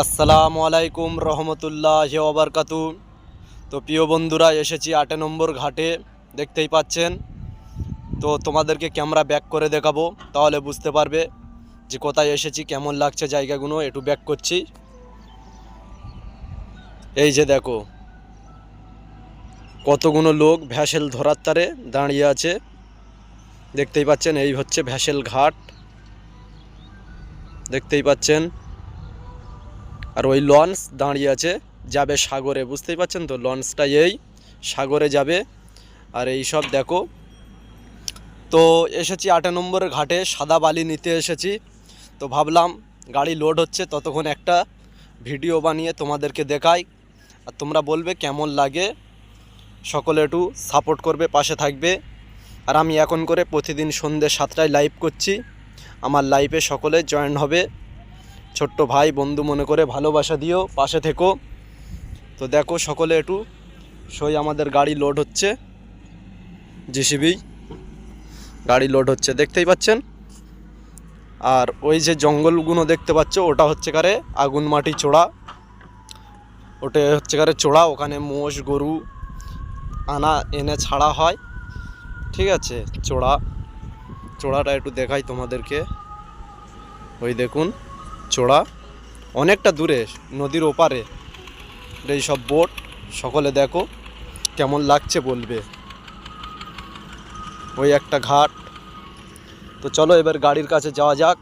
আসসালামু আলাইকুম রহমতুল্লাহ ওবরকাতু তো প্রিয় বন্ধুরা, এসেছি আট নম্বর ঘাটে, দেখতেই পাচ্ছেন। তো তোমাদেরকে ক্যামেরা ব্যাক করে দেখাবো, তাহলে বুঝতে পারবে যে কোথায় এসেছি, কেমন লাগছে জায়গাগুলো, একটু ব্যাক করছি। এই যে দেখো, কতগুলো লোক ভ্যাসেল ধরার তারে দাঁড়িয়ে আছে। দেখতেই পাচ্ছেন, এই হচ্ছে ভ্যাসেল ঘাট। দেখতেই পাচ্ছেন আর ওই লঞ্চ দাঁড়িয়ে আছে, যাবে সাগরে, বুঝতেই পারছেন তো? লঞ্চটা এই, সাগরে যাবে। আর এই সব দেখো। তো এসেছি আট নম্বর ঘাটে, সাদা বালি নিতে এসেছি। তো ভাবলাম গাড়ি লোড হচ্ছে, ততক্ষণ একটা ভিডিও বানিয়ে তোমাদেরকে দেখাই। আর তোমরা বলবে কেমন লাগে। সকলে একটু সাপোর্ট করবে, পাশে থাকবে। আর আমি এখন করে প্রতিদিন সন্ধ্যে সাতটায় লাইভ করছি। আমার লাইভে সকলে জয়েন হবে। ছোট্ট ভাই, বন্ধু মনে করে ভালোবাসা দিও, পাশে থেকো। তো দেখো, সকলে একটু সই আমাদের গাড়ি লোড হচ্ছে। জিসিবি গাড়ি লোড হচ্ছে, দেখতেই পাচ্ছেন? আর ওই যে জঙ্গলগুলো দেখতে পাচ্ছ, ওটা হচ্ছে কারে আগুন মাটি চোড়া ওটা হচ্ছে কারে চোড়া ওখানে মোষ, গরু, আনা, এনে ছাড়া হয়। ঠিক আছে চোড়া চোড়াটা একটু দেখাই তোমাদেরকে। ওই দেখুন। চোড়া। অনেকটা দূরে, নদীর ওপারে। এই সব বোট, সকলে দেখো কেমন লাগছে বলবে। ওই একটা ঘাট। তো চলো এবার গাড়ির কাছে যাওয়া যাক।